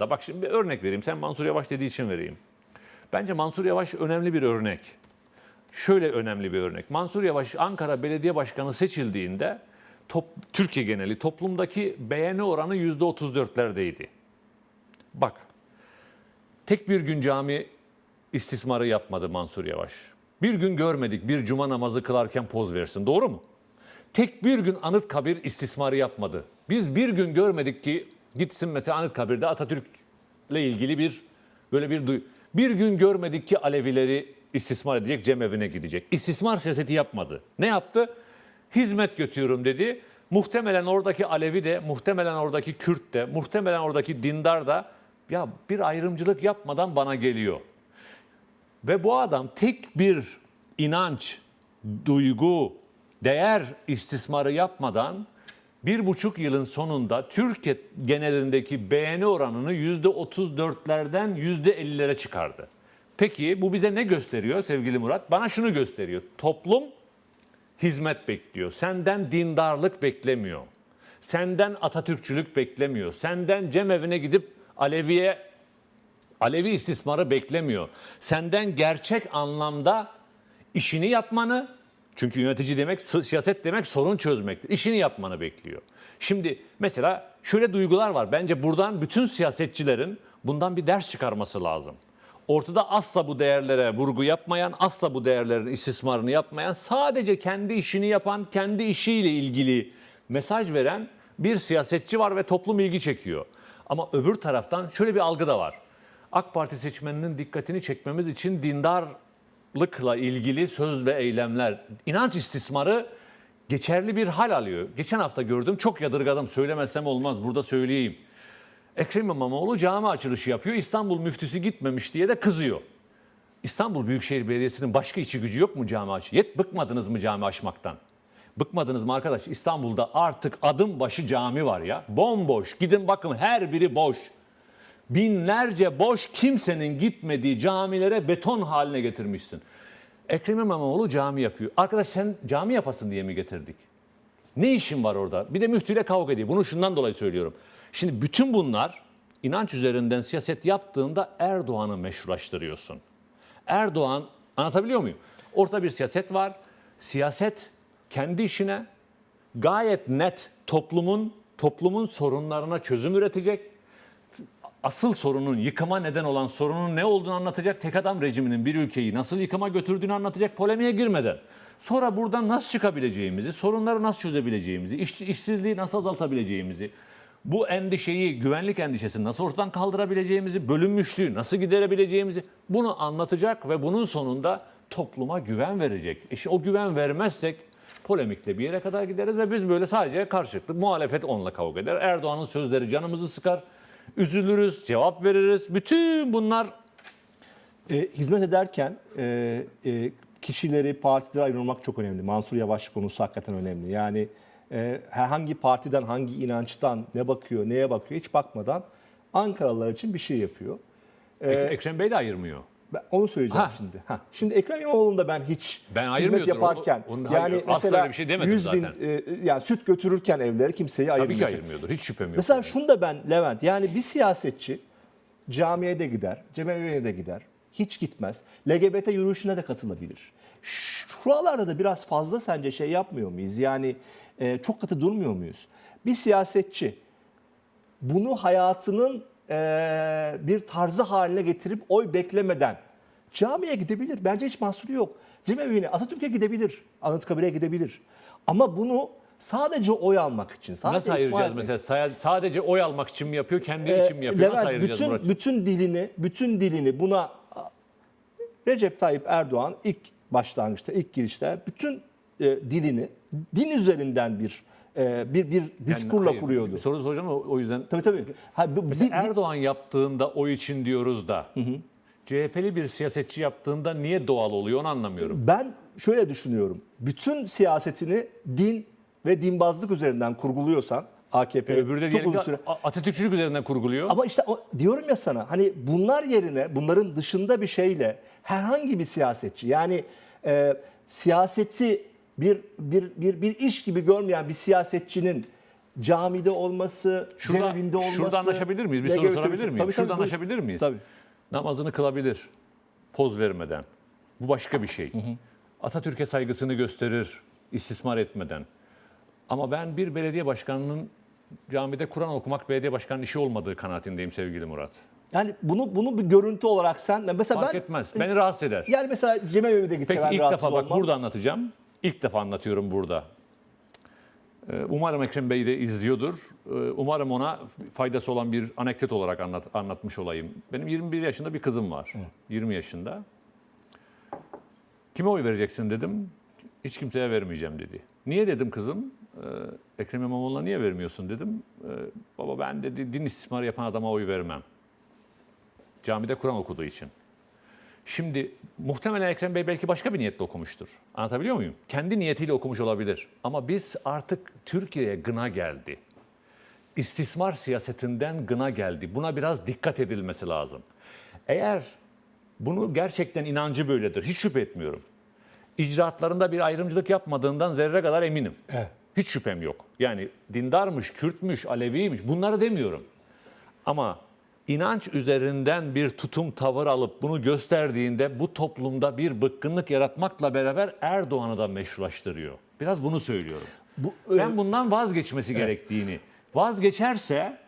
Da bak şimdi bir örnek vereyim. Sen Mansur Yavaş dediği için vereyim. Bence Mansur Yavaş önemli bir örnek. Şöyle önemli bir örnek. Mansur Yavaş Ankara Belediye Başkanı seçildiğinde top, Türkiye geneli toplumdaki beğeni oranı %34'lerdeydi. Bak tek bir gün cami istismarı yapmadı Mansur Yavaş. Bir gün görmedik bir cuma namazı kılarken poz versin. Doğru mu? Tek bir gün Anıtkabir istismarı yapmadı. Biz bir gün görmedik ki gitsin mesela Anıtkabir'de Atatürk'le ilgili bir böyle bir duy. Bir gün görmedik ki Alevileri istismar edecek, cemevine gidecek. İstismar siyaseti yapmadı. Ne yaptı? Hizmet götürüyorum dedi. Muhtemelen oradaki Alevi de, muhtemelen oradaki Kürt de, muhtemelen oradaki dindar da ya bir ayrımcılık yapmadan bana geliyor. Ve bu adam tek bir inanç, duygu, değer istismarı yapmadan bir buçuk yılın sonunda Türkiye genelindeki beğeni oranını yüzde 34'lerden yüzde 50'lere çıkardı. Peki bu bize ne gösteriyor sevgili Murat? Bana şunu gösteriyor. Toplum hizmet bekliyor. Senden dindarlık beklemiyor. Senden Atatürkçülük beklemiyor. Senden cemevine gidip Aleviye Alevi istismarı beklemiyor. Senden gerçek anlamda işini yapmanı, çünkü yönetici demek, siyaset demek sorun çözmektir. İşini yapmanı bekliyor. Şimdi mesela şöyle duygular var. Bence buradan bütün siyasetçilerin bundan bir ders çıkarması lazım. Ortada asla bu değerlere vurgu yapmayan, asla bu değerlerin istismarını yapmayan, sadece kendi işini yapan, kendi işiyle ilgili mesaj veren bir siyasetçi var ve toplum ilgi çekiyor. Ama öbür taraftan şöyle bir algı da var. AK Parti seçmeninin dikkatini çekmemiz için dindarlıkla ilgili söz ve eylemler, inanç istismarı geçerli bir hal alıyor. Geçen hafta gördüm, çok yadırgadım, söylemezsem olmaz, burada söyleyeyim. Ekrem İmamoğlu cami açılışı yapıyor, İstanbul müftüsü gitmemiş diye de kızıyor. İstanbul Büyükşehir Belediyesi'nin başka içi gücü yok mu cami aç? Yet bıkmadınız mı cami açmaktan? Bıkmadınız mı arkadaş? İstanbul'da artık adım başı cami var ya. Bomboş. Gidin bakın her biri boş. Binlerce boş kimsenin gitmediği camilere beton haline getirmişsin. Ekrem İmamoğlu cami yapıyor. Arkadaş sen cami yapasın diye mi getirdik? Ne işin var orada? Bir de müftüyle kavga ediyor. Bunu şundan dolayı söylüyorum. Şimdi bütün bunlar inanç üzerinden siyaset yaptığında Erdoğan'ı meşrulaştırıyorsun. Erdoğan anlatabiliyor muyum? Ortada bir siyaset var. Siyaset kendi işine gayet net toplumun toplumun sorunlarına çözüm üretecek. Asıl sorunun yıkıma neden olan sorunun ne olduğunu anlatacak. Tek adam rejiminin bir ülkeyi nasıl yıkıma götürdüğünü anlatacak polemiğe girmeden. Sonra buradan nasıl çıkabileceğimizi, sorunları nasıl çözebileceğimizi, iş, işsizliği nasıl azaltabileceğimizi, bu endişeyi, güvenlik endişesini nasıl ortadan kaldırabileceğimizi, bölünmüşlüğü nasıl giderebileceğimizi bunu anlatacak ve bunun sonunda topluma güven verecek. İşte o güven vermezsek polemikle bir yere kadar gideriz ve biz böyle sadece karşılıklı muhalefet onunla kavga eder. Erdoğan'ın sözleri canımızı sıkar, üzülürüz, cevap veririz. Bütün bunlar E, hizmet ederken e, e, kişileri, partileri ayırmak çok önemli. Mansur Yavaş konusu hakikaten önemli. Yani e, herhangi partiden, hangi inançtan ne bakıyor, neye bakıyor hiç bakmadan Ankaralılar için bir şey yapıyor. Ek- Ekrem Bey de ayırmıyor. Ben onu söyleyeceğim Ha. şimdi. Ha. Şimdi Ekrem İmamoğlu'nda ben hiç Ben hizmet yaparken O- onun- yani mesela öyle bir şey demedim 100 bin zaten. e, yani süt götürürken evlere kimseyi Tabii ki ayırmıyordur. Hiç şüphem yok. Mesela şunu da ben Levent yani bir siyasetçi camiye de gider, cemevine de gider. Hiç gitmez. LGBT yürüyüşüne de katılabilir. Şuralarda da biraz fazla sence şey yapmıyor muyuz? Yani e, çok katı durmuyor muyuz? Bir siyasetçi bunu hayatının e, bir tarzı haline getirip oy beklemeden camiye gidebilir. Bence hiç mahsuru yok. Cemevine, Atatürk'e gidebilir, Anıtkabir'e gidebilir. Ama bunu sadece oy almak için, sadece Nasıl ayıracağız mesela? Sa- Sadece oy almak için mi yapıyor, kendi ee, için mi yapıyor? Nasıl Levent, ayıracağız bütün, Murat? bütün dilini, bütün dilini buna Recep Tayyip Erdoğan ilk başlangıçta, ilk girişte bütün e, dilini din üzerinden bir e, bir bir diskurla Hayır, kuruyordu. Bir soru soracağım o o yüzden. Tabii tabii. Ha, bu- bir- Mesela bir- Erdoğan yaptığında oy için diyoruz da. CHP'li bir siyasetçi yaptığında niye doğal oluyor onu anlamıyorum. ben şöyle düşünüyorum. Bütün siyasetini din ve dinbazlık üzerinden kurguluyorsan AKP Öbürü de çok uzun süre Atatürkçülük üzerinden kurguluyor. Ama işte o, diyorum ya sana hani bunlar yerine bunların dışında bir şeyle herhangi bir siyasetçi yani e, siyaseti bir, bir bir bir iş gibi görmeyen bir siyasetçinin camide olması, Şurada, cemevinde olması. şurada anlaşabilir miyiz? Bir soru sorabilir Tabii, miyim? tabii, şurada buyur. anlaşabilir miyiz? Tabii. Namazını kılabilir. Poz vermeden. Bu başka bir şey. Atatürk'e saygısını gösterir istismar etmeden. Ama ben bir belediye başkanının camide Kur'an okumak belediye başkanının işi olmadığı kanaatindeyim sevgili Murat. Yani bunu bunu bir görüntü olarak sen mesela Fark ben etmez. Beni rahatsız eder. yani mesela cemevi de gitse Peki ben ilk rahatsız defa bak olmam. burada anlatacağım. İlk defa anlatıyorum burada. Ee, Umarım Ekrem Bey de izliyordur. Ee, Umarım ona faydası olan bir anekdot olarak anlat, anlatmış olayım. Benim 21 yaşında bir kızım var. 20 yaşında. Kime oy vereceksin dedim. Hiç kimseye vermeyeceğim dedi. Niye dedim kızım? Ee, Ekrem İmamoğlu'na niye vermiyorsun dedim. Baba ben dedi din istismarı yapan adama oy vermem. Camide Kur'an okuduğu için. Şimdi muhtemelen Ekrem Bey belki başka bir niyetle okumuştur. Anlatabiliyor muyum? Kendi niyetiyle okumuş olabilir. Ama biz artık Türkiye'ye gına geldi. İstismar siyasetinden gına geldi. Buna biraz dikkat edilmesi lazım. Eğer bunu gerçekten inancı böyledir, hiç şüphe etmiyorum. İcraatlarında bir ayrımcılık yapmadığından zerre kadar eminim. Evet. Hiç şüphem yok. Yani dindarmış, Kürtmüş, Aleviymiş bunları demiyorum. Ama inanç üzerinden bir tutum tavır alıp bunu gösterdiğinde bu toplumda bir bıkkınlık yaratmakla beraber Erdoğan'ı da meşrulaştırıyor. Biraz bunu söylüyorum. Bu, Ben bundan vazgeçmesi gerektiğini, vazgeçerse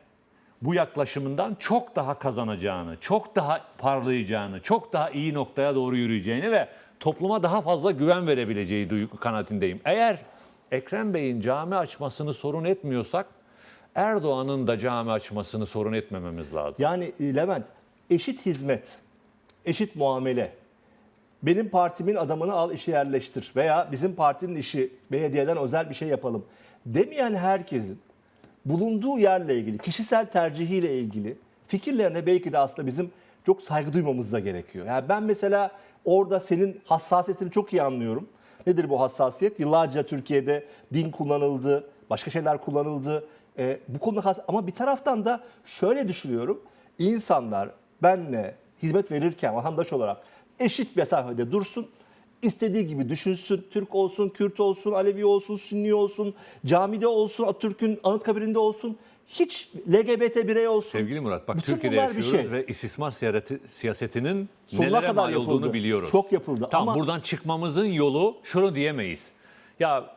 bu yaklaşımından çok daha kazanacağını, çok daha parlayacağını, çok daha iyi noktaya doğru yürüyeceğini ve topluma daha fazla güven verebileceği kanaatindeyim. Eğer Ekrem Bey'in cami açmasını sorun etmiyorsak Erdoğan'ın da cami açmasını sorun etmememiz lazım. Yani e, Levent eşit hizmet, eşit muamele. Benim partimin adamını al işe yerleştir veya bizim partinin işi belediyeden özel bir şey yapalım demeyen herkesin bulunduğu yerle ilgili, kişisel tercihiyle ilgili fikirlerine belki de aslında bizim çok saygı duymamız da gerekiyor. Yani ben mesela orada senin hassasiyetini çok iyi anlıyorum. Nedir bu hassasiyet? Yıllarca Türkiye'de din kullanıldı, başka şeyler kullanıldı. Ee, bu konuda has- ama bir taraftan da şöyle düşünüyorum. İnsanlar benle hizmet verirken vatandaş olarak eşit mesafede dursun. istediği gibi düşünsün. Türk olsun, Kürt olsun, Alevi olsun, Sünni olsun, camide olsun, Atatürk'ün Anıtkabir'inde olsun. Hiç LGBT birey olsun. Sevgili Murat bak Bütün Türkiye'de bunlar bir yaşıyoruz şey. ve istismar siyaseti, siyasetinin Sonuna nelere kadar mal yapıldı. olduğunu biliyoruz. Çok yapıldı Tamam ama- buradan çıkmamızın yolu şunu diyemeyiz. Ya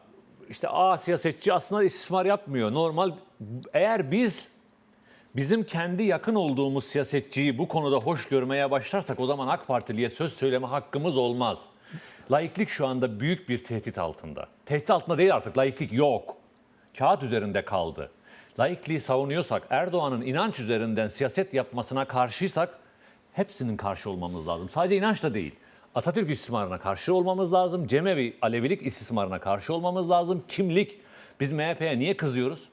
işte A siyasetçi aslında istismar yapmıyor. Normal eğer biz bizim kendi yakın olduğumuz siyasetçiyi bu konuda hoş görmeye başlarsak o zaman AK Partiliye söz söyleme hakkımız olmaz. Laiklik şu anda büyük bir tehdit altında. Tehdit altında değil artık laiklik yok. Kağıt üzerinde kaldı. Laikliği savunuyorsak, Erdoğan'ın inanç üzerinden siyaset yapmasına karşıysak hepsinin karşı olmamız lazım. Sadece inançla değil. Atatürk istismarına karşı olmamız lazım. Cemevi Alevilik istismarına karşı olmamız lazım. Kimlik. Biz MHP'ye niye kızıyoruz?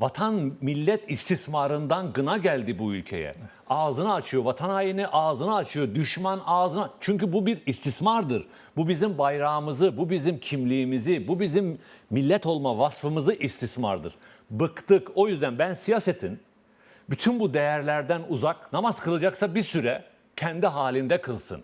Vatan millet istismarından gına geldi bu ülkeye. Ağzını açıyor vatan haini, ağzını açıyor düşman ağzına. Çünkü bu bir istismardır. Bu bizim bayrağımızı, bu bizim kimliğimizi, bu bizim millet olma vasfımızı istismardır. Bıktık. O yüzden ben siyasetin bütün bu değerlerden uzak, namaz kılacaksa bir süre kendi halinde kılsın.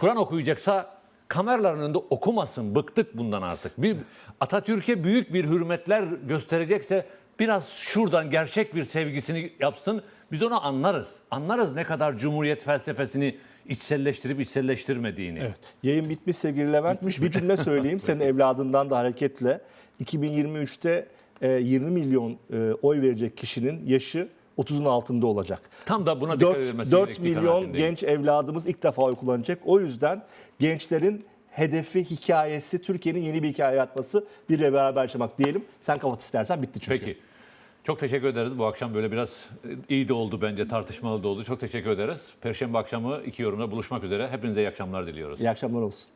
Kur'an okuyacaksa kameraların önünde okumasın. Bıktık bundan artık. Bir Atatürk'e büyük bir hürmetler gösterecekse biraz şuradan gerçek bir sevgisini yapsın. Biz onu anlarız. Anlarız ne kadar Cumhuriyet felsefesini içselleştirip içselleştirmediğini. Evet. Yayın bitmiş sevgili Levent. bir cümle söyleyeyim senin evladından da hareketle. 2023'te e, 20 milyon e, oy verecek kişinin yaşı 30'un altında olacak. Tam da buna dikkat 4, edilmesi 4 gerektiği milyon genç evladımız ilk defa oy kullanacak. O yüzden gençlerin hedefi, hikayesi, Türkiye'nin yeni bir hikaye yaratması bir beraber yaşamak diyelim. Sen kapat istersen bitti çünkü. Peki. Çok teşekkür ederiz. Bu akşam böyle biraz e, iyi de oldu bence, tartışmalı da oldu. Çok teşekkür ederiz. Perşembe akşamı iki yorumda buluşmak üzere. Hepinize iyi akşamlar diliyoruz. İyi akşamlar olsun.